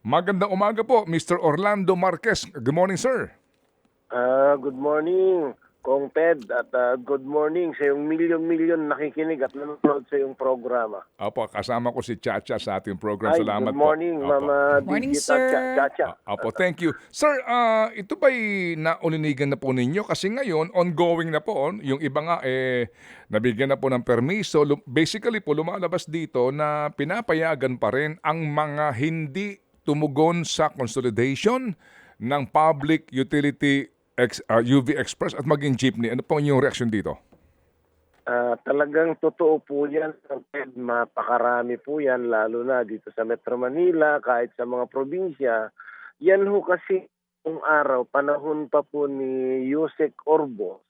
Magandang umaga po, Mr. Orlando Marquez. Good morning, sir. Ah, good morning, Kong Ted, at ah, good morning sa yung milyon-milyon nakikinig at nanonood sa yung programa. Opo, kasama ko si Chacha sa ating program. Ay, Salamat good morning, po. Opo. Mama Morning, Digit sir. at Chacha. Opo, thank you. Sir, ah, ito ba'y nauninigan na po ninyo? Kasi ngayon, ongoing na po. Yung iba nga, eh, nabigyan na po ng permiso. Basically po, lumalabas dito na pinapayagan pa rin ang mga hindi tumugon sa consolidation ng Public Utility Ex- ah, UV Express at maging jeepney. Ano po yung reaction dito? Ah, talagang totoo po yan. Mapakarami po yan, lalo na dito sa Metro Manila, kahit sa mga probinsya. Yan ho kasi yung araw, panahon pa po ni Yusek Orbos.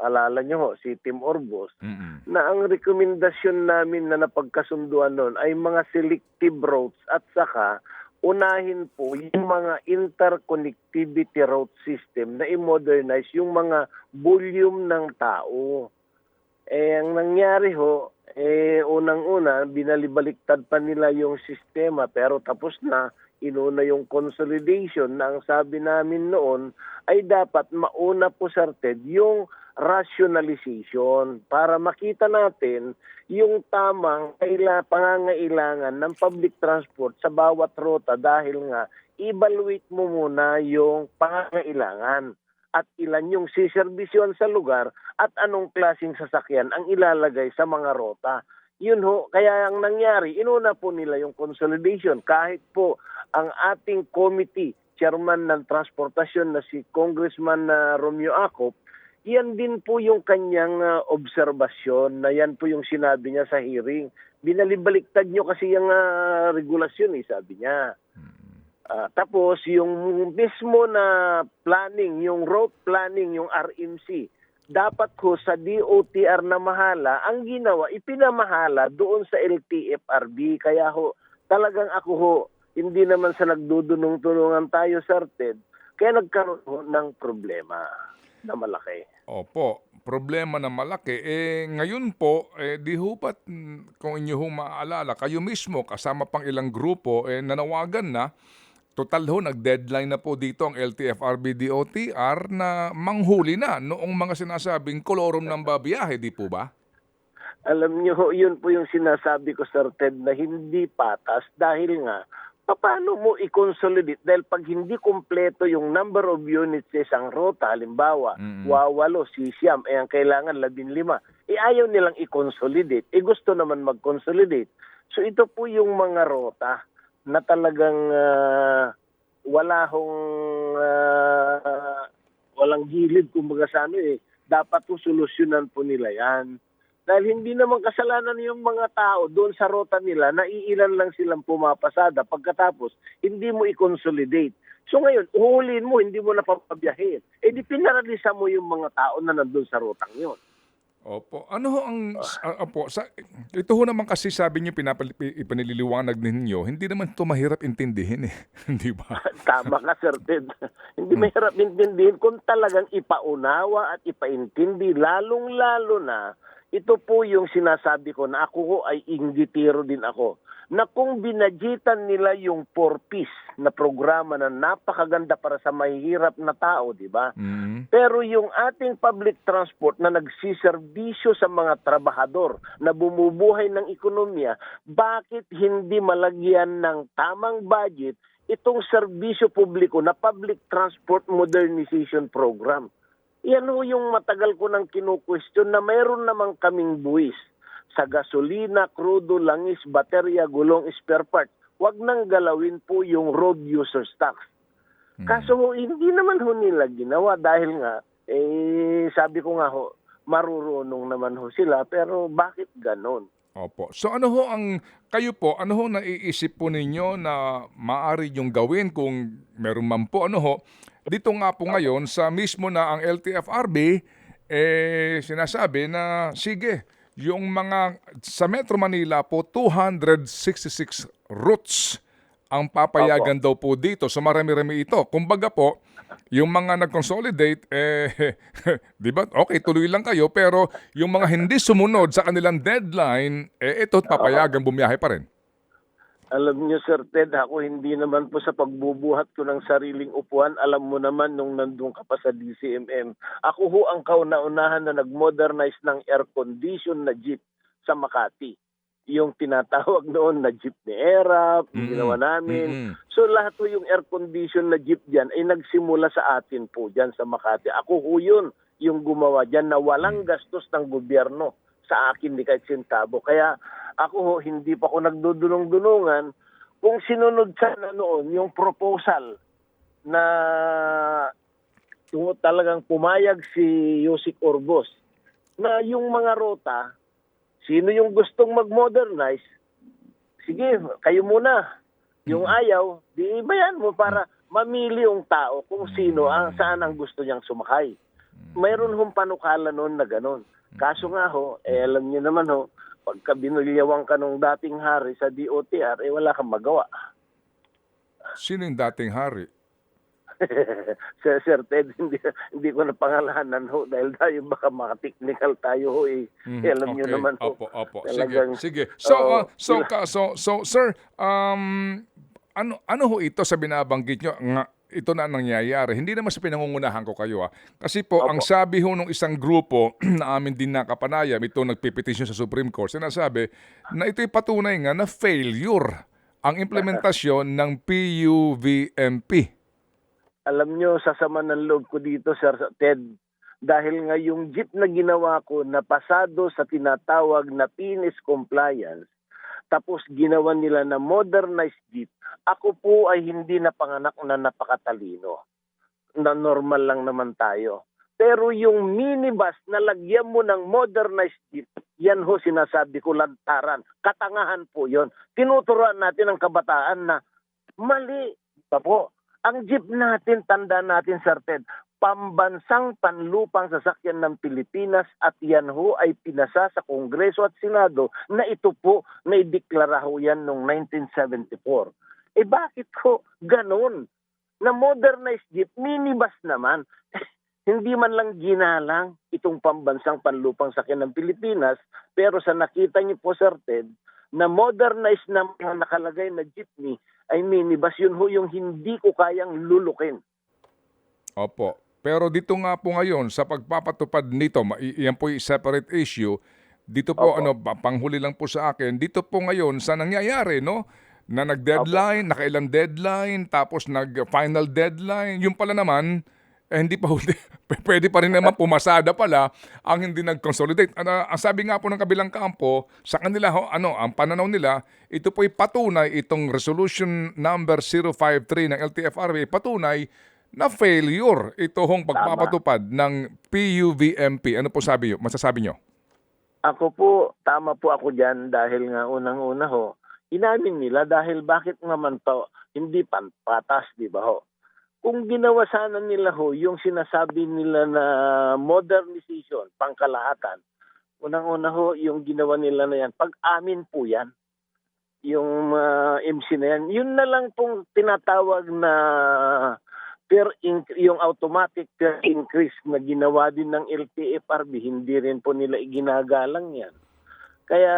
Alala nyo ho, si Tim Orbos. Mm-mm. na ang rekomendasyon namin na napagkasunduan noon ay mga selective roads at saka unahin po yung mga interconnectivity road system na i-modernize yung mga volume ng tao. Eh, ang nangyari ho, eh, unang-una, binalibaliktad pa nila yung sistema pero tapos na, inuna yung consolidation na ang sabi namin noon ay dapat mauna po sa RTED yung rationalization para makita natin yung tamang kaila, pangangailangan ng public transport sa bawat rota dahil nga evaluate mo muna yung pangangailangan at ilan yung siservisyon sa lugar at anong klasing sasakyan ang ilalagay sa mga rota. Yun ho, kaya ang nangyari, inuna po nila yung consolidation kahit po ang ating committee, chairman ng transportasyon na si Congressman na Romeo Acop, yan din po yung kanyang ah, obserbasyon na yan po yung sinabi niya sa hearing. Binalibaliktad nyo kasi yung ah, regulasyon eh, sabi niya. Ah, tapos yung mismo na planning, yung road planning, yung RMC, dapat ko sa DOTR na mahala, ang ginawa, ipinamahala doon sa LTFRB. Kaya ho, talagang ako ho, hindi naman sa nagdudunong-tulungan tayo sa RTED, kaya nagkaroon ng problema na malaki. Opo, problema na malaki. Eh, ngayon po, eh, di ho ba't, mm, kung inyo ho maaalala, kayo mismo, kasama pang ilang grupo, eh, nanawagan na, total ho, nag-deadline na po dito ang LTFRB DOTR na manghuli na noong mga sinasabing kolorum ng babiyahe, di po ba? Alam niyo, ho, yun po yung sinasabi ko, Sir Ted, na hindi patas dahil nga, paano mo i-consolidate? Dahil pag hindi kumpleto yung number of units sa isang rota, halimbawa, Mm-mm. wawalo, sisiyam, eh ang kailangan labing lima, eh ayaw nilang i-consolidate. Eh gusto naman mag-consolidate. So ito po yung mga rota na talagang ah, wala hong ah, walang gilid kumbaga sa ano eh. Dapat po solusyonan po nila yan. Dahil hindi naman kasalanan yung mga tao doon sa rota nila na iilan lang silang pumapasada pagkatapos hindi mo i-consolidate. So ngayon, uhulin mo, hindi mo na papabiyahin. Eh di pinaralisa mo yung mga tao na nandun sa rotang yun. Opo. Ano ho ang ah, opo, sa ito ho naman kasi sabi niyo pinapal- ninyo, hindi naman ito mahirap intindihin eh, di ba? Tama ka, Sir Ted. Hindi mahirap intindihin kung talagang ipaunawa at ipaintindi, lalong-lalo na ito po yung sinasabi ko na ako ho ay inggitiro din ako na kung binadgetan nila yung four-piece na programa na napakaganda para sa mahihirap na tao, di ba? Mm. Pero yung ating public transport na nagsiservisyo sa mga trabahador na bumubuhay ng ekonomiya, bakit hindi malagyan ng tamang budget itong serbisyo publiko na public transport modernization program? Yan ho yung matagal ko nang kinu-question na mayroon namang kaming buwis sa gasolina, krudo, langis, baterya, gulong, spare part. Huwag nang galawin po yung road users tax. Kaso ho, hindi naman ho nila ginawa dahil nga, eh, sabi ko nga ho, marurunong naman ho sila, pero bakit ganon? Opo. So ano ho ang kayo po, ano ho naiisip po ninyo na maaari yung gawin kung meron man po ano ho? Dito nga po ngayon sa mismo na ang LTFRB eh sinasabi na sige, yung mga sa Metro Manila po 266 routes ang papayagan daw po dito. So marami-rami ito. Kumbaga po, yung mga nag-consolidate, eh, di ba? Okay, tuloy lang kayo. Pero yung mga hindi sumunod sa kanilang deadline, eh, ito papayagan bumiyahe pa rin. Alam niyo, Sir Ted, ako hindi naman po sa pagbubuhat ko ng sariling upuan. Alam mo naman nung nandun ka pa sa DCMM. Ako ho ang kauna-unahan na nag-modernize ng air condition na jeep sa Makati. Yung tinatawag noon na jeep ni Era, Mm-mm. ginawa namin. Mm-mm. So lahat po yung air condition na jeep dyan ay nagsimula sa atin po dyan sa Makati. Ako ho yun yung gumawa dyan na walang gastos ng gobyerno sa akin ni kahit sentabo. Kaya ako ho, hindi pa ako nagdudulong-dulungan. Kung sinunod sana noon yung proposal na talagang pumayag si Yosik Orbos na yung mga rota, sino yung gustong mag-modernize, sige, kayo muna. Yung ayaw, di ibayan mo para mamili yung tao kung sino ang saan ang gusto niyang sumakay. Mayroon hong panukala noon na ganun. Kaso nga ho, eh alam niyo naman ho, pagka binulyawan ka nung dating hari sa DOTR, eh wala kang magawa. Sino yung dating hari? Sir, Sir Ted, hindi, hindi ko na pangalanan ho dahil tayo baka maka-technical tayo ho eh. Eh, alam niyo okay. naman ho. Opo, opo. Sige, Talagang- sige. So, Oo, uh, so, sila- ka, so, so, sir, um, ano, ano ho ito sa binabanggit nyo? Nga, ito na ang nangyayari. Hindi naman sa pinangungunahan ko kayo. Ah. Kasi po, Opo. ang sabi ho ng isang grupo na amin din nakapanayam, ito nagpipetisyon sa Supreme Court, sinasabi na ito'y patunay nga na failure ang implementasyon ng PUVMP. alam nyo, sasama ng loob ko dito, Sir Ted, dahil nga yung jeep na ginawa ko na pasado sa tinatawag na PINIS compliance, tapos ginawa nila na modernized jeep, ako po ay hindi napanganak na napakatalino. Na normal lang naman tayo. Pero yung minibus na lagyan mo ng modernized jeep, yan ho sinasabi ko lantaran. Katangahan po yon. Tinuturuan natin ang kabataan na mali pa po. Ang jeep natin, tanda natin, Sir Ted, pambansang panlupang sasakyan ng Pilipinas at yan ho ay pinasa sa Kongreso at Senado na ito po na ideklara ho yan noong 1974. Eh bakit ho ganun? Na modernized jeep, minibus naman, hindi man lang ginalang itong pambansang panlupang sakyan ng Pilipinas, pero sa nakita niyo po, Sir Ted, na modernized na mga nakalagay na jeepney ay minibus, yun ho yung hindi ko kayang lulukin. Opo. Pero dito nga po ngayon, sa pagpapatupad nito, ma- i- yan po yung separate issue, dito po, Opo. ano, pa- panghuli lang po sa akin, dito po ngayon, sa nangyayari, no? Na nag-deadline, nakailang deadline, tapos nag-final deadline, yung pala naman, eh, hindi pa huli. Pwede pa rin naman pumasada pala ang hindi nag-consolidate. Ano, ang sabi nga po ng kabilang kampo, sa kanila, ho, ano, ang pananaw nila, ito po'y patunay, itong resolution number 053 ng LTFRB, patunay na failure ito hong pagpapatupad ng PUVMP. Ano po sabi nyo? Masasabi nyo? Ako po, tama po ako dyan dahil nga unang-una ho, inamin nila dahil bakit naman to hindi patas, di ba ho? Kung ginawa sana nila ho, yung sinasabi nila na modernization, pangkalahatan, unang-una ho, yung ginawa nila na yan, pag-amin po yan, yung ah, MC na yan, yun na lang pong tinatawag na per yung automatic per increase na ginawa din ng LTFRB, hindi rin po nila iginagalang yan. Kaya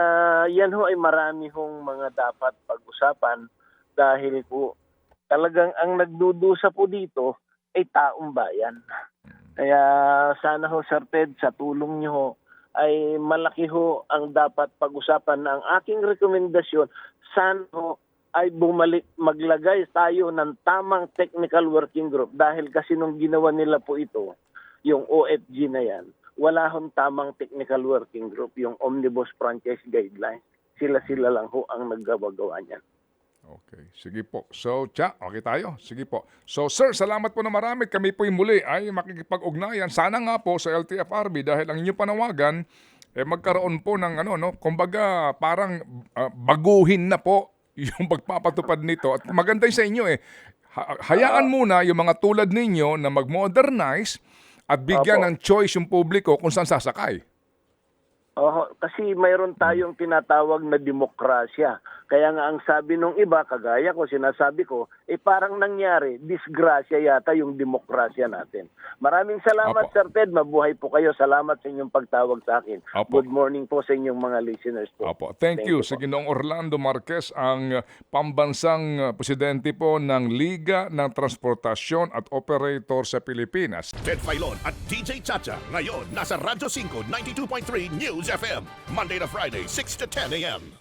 yan ho ay marami hong mga dapat pag-usapan dahil po talagang ang nagdudusa po dito ay taong bayan. Kaya sana ho Sir Ted sa tulong niyo ho ay malaki ho ang dapat pag-usapan ang aking rekomendasyon sana ho ay bumalik maglagay tayo ng tamang technical working group dahil kasi nung ginawa nila po ito yung OFG na yan wala hong tamang technical working group yung Omnibus Franchise Guidelines sila-sila lang ho ang naggagawa niyan Okay. Sige po. So, tsa, okay tayo. Sige po. So, sir, salamat po na marami. Kami po muli ay makikipag-ugnayan. Sana nga po sa LTFRB dahil ang inyong panawagan, eh, magkaroon po ng ano, no? Kumbaga, parang ah, baguhin na po yung pagpapatupad nito. At maganda sa inyo eh. Ha- hayaan muna yung mga tulad ninyo na mag-modernize at bigyan Opo. ng choice yung publiko kung saan sasakay. Oo, kasi mayroon tayong tinatawag na demokrasya. Kaya nga ang sabi nung iba, kagaya ko, sinasabi ko, eh parang nangyari, disgrasya yata yung demokrasya natin. Maraming salamat, Opo. Sir Ted. Mabuhay po kayo. Salamat sa inyong pagtawag sa akin. Opo. Good morning po sa inyong mga listeners po. Opo. Thank, you. po. Sa Ginoong Orlando Marquez, ang pambansang uh, presidente po ng Liga ng Transportasyon at Operator sa Pilipinas. Ted Filon at DJ Chacha. Ngayon, nasa Radyo 5, 92.3 News FM. Monday to Friday, 6 to 10 a.m.